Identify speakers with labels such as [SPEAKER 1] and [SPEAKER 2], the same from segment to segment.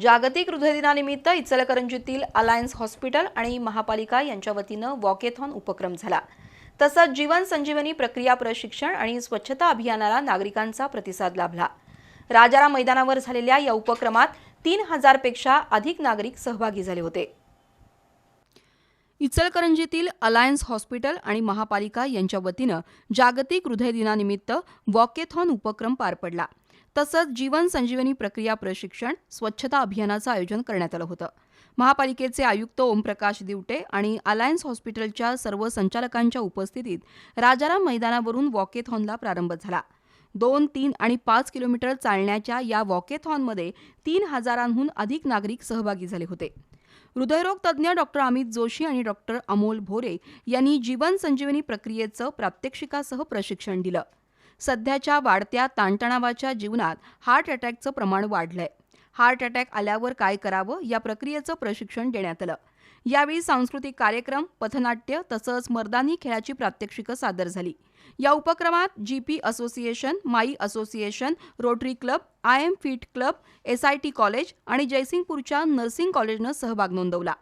[SPEAKER 1] जागतिक हृदयदिनानिमित्त इचलकरंजीतील alliance hospital आणि महापालिका यांच्या वतीनं वॉकेथॉन उपक्रम झाला. तसंच जीवन संजीवनी प्रक्रिया प्रशिक्षण आणि स्वच्छता अभियानाला नागरिकांचा प्रतिसाद लाभला. राजाराम मैदानावर झालेल्या या उपक्रमात तीन हजारपेक्षा अधिक नागरिक सहभागी झाले होते. इचलकरंजीतील अलायन्स हॉस्पिटल आणि महापालिका यांच्या वतीनं जागतिक हृदय दिनानिमित्त वॉकेथॉन उपक्रम पार पडला. तसंच जीवन संजीवनी प्रक्रिया प्रशिक्षण स्वच्छता अभियानाचं आयोजन करण्यात आलं होतं. महापालिकेचे आयुक्त ओमप्रकाश दिवटे आणि अलायन्स हॉस्पिटलच्या सर्व संचालकांच्या उपस्थितीत राजाराम मैदानावरून वॉकेथॉनला प्रारंभ झाला. दोन तीन आणि पाच किलोमीटर चालण्याच्या या वॉकेथॉनमध्ये तीन हजारांहून अधिक नागरिक सहभागी झाले होते. हृदयरोग तज्ज्ञ डॉक्टर अमित जोशी आणि डॉक्टर अमोल भोरे यांनी जीवन संजीवनी प्रक्रियेचं प्रात्यक्षिकासह प्रशिक्षण दिलं. सध्याच्या वाढत्या ताणतणावाच्या जीवनात हार्ट अटॅकचं प्रमाण वाढलंय. हार्ट अटॅक आल्यावर काय करावं या प्रक्रियेचं प्रशिक्षण देण्यात आलं. यावेळी सांस्कृतिक कार्यक्रम पथनाट्य तसंच मर्दानी खेळाची प्रात्यक्षिकं सादर झाली. या उपक्रमात जी पी असोसिएशन माई association Rotary club I am fit club S I T college आणि जयसिंगपूरच्या नर्सिंग कॉलेजनं सहभाग नोंदवला.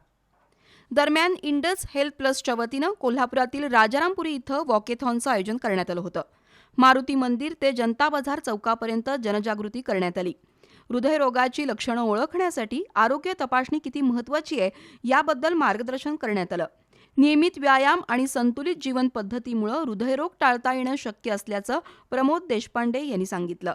[SPEAKER 1] दरम्यान इंडस हेल्थ प्लसच्या वतीनं कोल्हापुरातील राजारामपुरी इथं वॉकेथॉनचं आयोजन करण्यात आलं होतं. मारुती मंदिर ते जनता बाजार चौकापर्यंत जनजागृती करण्यात आली. हृदयरोगाची लक्षणं ओळखण्यासाठी आरोग्य तपासणी किती महत्त्वाची आहे याबद्दल मार्गदर्शन करण्यात आलं. नियमित व्यायाम आणि संतुलित जीवन पद्धतीमुळे हृदयरोग टाळता येणं शक्य असल्याचं प्रमोद देशपांडे यांनी सांगितलं.